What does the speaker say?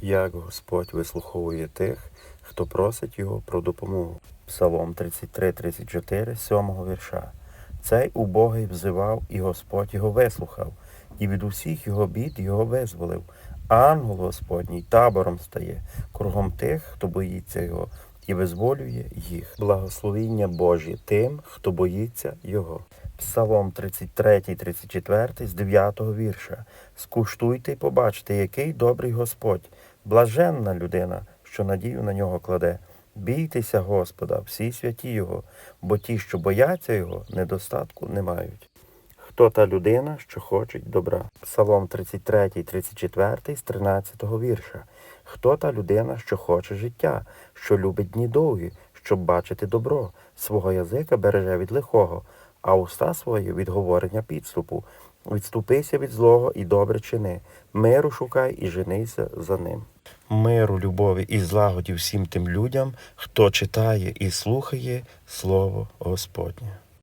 як Господь вислуховує тих, хто просить Його про допомогу. Псалом 33, 34, 7 вірша. Цей убогий взивав, і Господь його вислухав, і від усіх його бід його визволив. Ангел Господній табором стає кругом тих, хто боїться його, і визволює їх. Благословіння Божі тим, хто боїться його. Псалом 33, 34 з 9 вірша. Скуштуйте й побачте, який добрий Господь, блаженна людина, що надію на нього кладе. Бійтеся Господа, всі святі Його, бо ті, що бояться Його, недостатку не мають. Хто та людина, що хоче добра? Псалом 33, 34 з 13 вірша. Хто та людина, що хоче життя, що любить дні довгі, щоб бачити добро, свого язика береже від лихого, а уста свої від говорення підступу. Відступися від злого і добре чини, миру шукай і женися за ним. Миру, любові і злагоді всім тим людям, хто читає і слухає Слово Господнє.